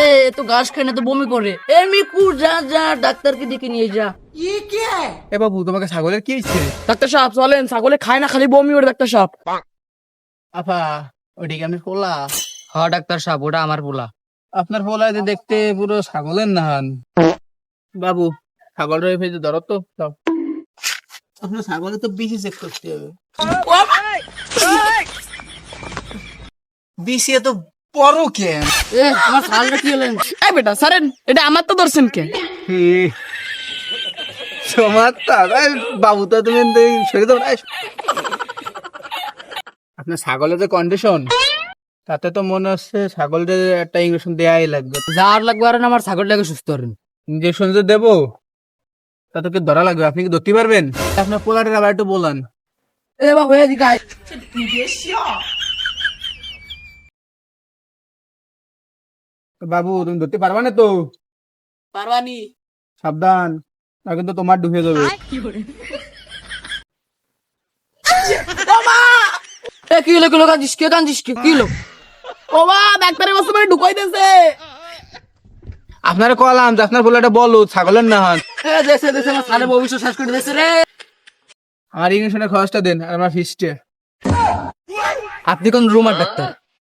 এ তো ঘাস খায় না তো বমি করে। এ মিকু যা যা ডাক্তারকে ডেকে নিয়ে যা। এ বাবু তোমাকে ছাগলের কি হচ্ছে ডাক্তার সাহেব চলেন ছাগলে খায় না খালি বমি ওরে ডাক্তার সাহেব। আপা ওদিকে আমি পোলা। হ ডাক্তার সাহেব ওটা আমার পোলা। আপনার পোলায় যে দেখতে পুরো ছাগলের নাহান। বাবু ছাগল রয়ে ফেলে ধরো তো দাও। আপনার ছাগলে তো বিসি চেক করতে হবে। বিসি এত কেন এ আমার ছাগলটা কি হলেন এই বেটা সারেন এটা আমার তো দর্শন কে? সমাজটা বাবু তো তুমি সরে দাও আপনার ছাগলের যে কন্ডিশন তাতে তো মনে হচ্ছে ছাগলের একটা ইঞ্জেকশন দেয়াই লাগবে। যার লাগবে আর না আমার ছাগলটাকে সুস্থ করেন। ইঞ্জেকশন যে দেবো তা তোকে ধরা লাগবে আপনি কি ধরতে পারবেন? আপনার পোলারের আবার একটু বলান। এ বাবু এদিকে বাবু তুমি ধরতে পারবা না তো? পারবানি। সাবধান না কিন্তু তোমার ডুবে যাবে। এ কি হলো কি হলো কাঁদিস কে কাঁদিস কে কি হলো? ও বা ডাক্তারের বসে মানে ঢুকাই দিয়েছে। আপনারা কলাম যে আপনার পোলাটা বলো ছাগলের না হন। দেশে দেশে আমার সারে ভবিষ্যৎ শেষ করে দিয়েছে রে। আমার ইঞ্জেকশনের খরচটা দেন আর আমার ফিসটা আপনি কোন রুমার ডাক্তার?